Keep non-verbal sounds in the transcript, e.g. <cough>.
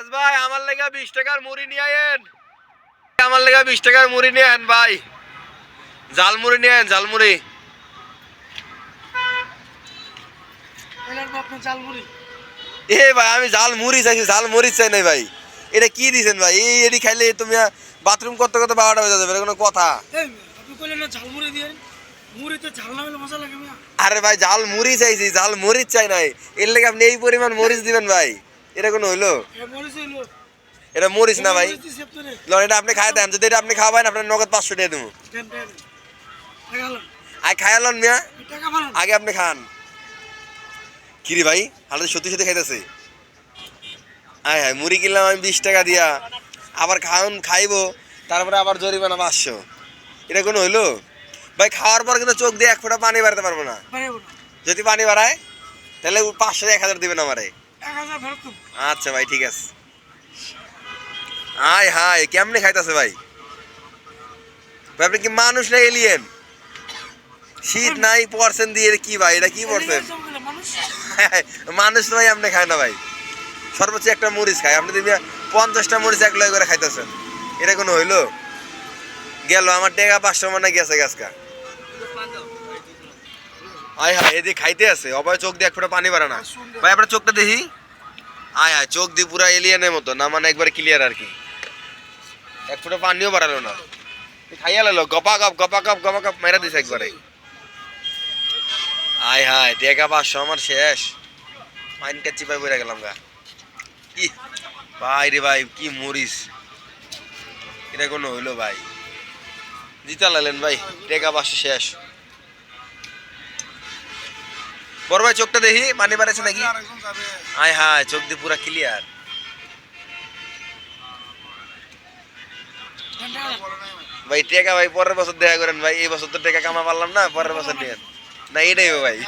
রিয়াজ ভাই আমার লেগে বিশ টাকার মুড়ি নিয়ে আয়েন। আমার লেগে বিশ টাকার মুড়ি নিয়ে আন ভাই। জাল মুড়ি নিয়ে আন এ ভাই আমি জাল মুড়ি চাইছি জাল মুড়ি চাই নাই ভাই। এটা কি দিছেন ভাই? এই এটি খাইলে তুমি বাথরুম করতে করতে বারোটা বেজে যাবে কোনো কথা। ঝালমুড়ি আরে ভাই জাল মুড়ি চাইছি জাল মরিচ চাই নাই। এর লেগে আপনি এই পরিমাণ মরিচ দিবেন ভাই। এটা কোনো হইল? মরিচ হইল। এটা মরিচ না ভাই। লন এটা আপনি খাই দেন। যদি এটা আপনি খাওয়াবেন আপনার নগদ পাঁচশো টাকা দেবো। আই খায়ালন মিয়া। আগে আপনি খান। কিরে ভাই হালতে সত্যি সত্যি খাইতেছে। আয় হায় মুড়ি কিনলাম আমি বিশ টাকা দিয়া। আবার খাওন খাইবো। তারপরে আবার জরিমানা পাঁচশো। এটা কোনো হইল? ভাই খাওয়ার পর কিন্তু চোখ দিয়ে এক ফোঁটা পানি বাড়াতে পারব না। যদি পানি বাড়ায় তাহলে পাঁচশো এক হাজার দিবেন আমারে। আচ্ছা ভাই ঠিক আছে। আয় হায় কেমনে খাইতেছে ভাই? ভাই, আপনি কি মানুষ না এলিয়েন শীত নাই পরছেন দিয়ে কি ভাই? এটা কি গুলো মানুষ? <laughs> ভাই আপনি খায় না ভাই। সর্বোচ্চ একটা মরিচ খায়। আপনি দিবি পঞ্চাশটা মরিচ এক লয় করে খাইতেছেন। এটা কোনো হইল? গেল আমার টেকা পাঁচশো মানে গেছে গাছকা আয় হায়, এদিকে খাইতে আছে। অবাই চোখ দিয়ে এক ফোঁটা পানি বাড়ে না। ভাই, আপনার চোখটা দেখি? আয় হায়, চোখ দিয়ে পুরা এলিয়ানের মতো, না মানে একবার ক্লিয়ার আর কি। এক ফোঁটা পানিও বাড়ালো না। খাইয়া লালো, গপা গপ গপা গপ গপা গপ মেরা দিছে একবারে। আয় হায় টেকা পাঁচশো আমার শেষ। মাইনটা চিপাই বইরা গেলাম গা। কি ভাই রে ভাই, কি মরিস এটা কোনো হইল ভাই। জিতা লালেন ভাই টেকা পাঁচশো শেষ। বড় ভাই চোখটা দেখি পানি বাড়াইছে নাকি? আয় হায় চোখ দিয়ে পুরা ক্লিয়ার। ভাই টেকা ভাই পরের বছর দেখা করেন ভাই এই বছর তো টেকা কামা পারলাম না পরের বছর নিয়ে। না এটাই ভাই।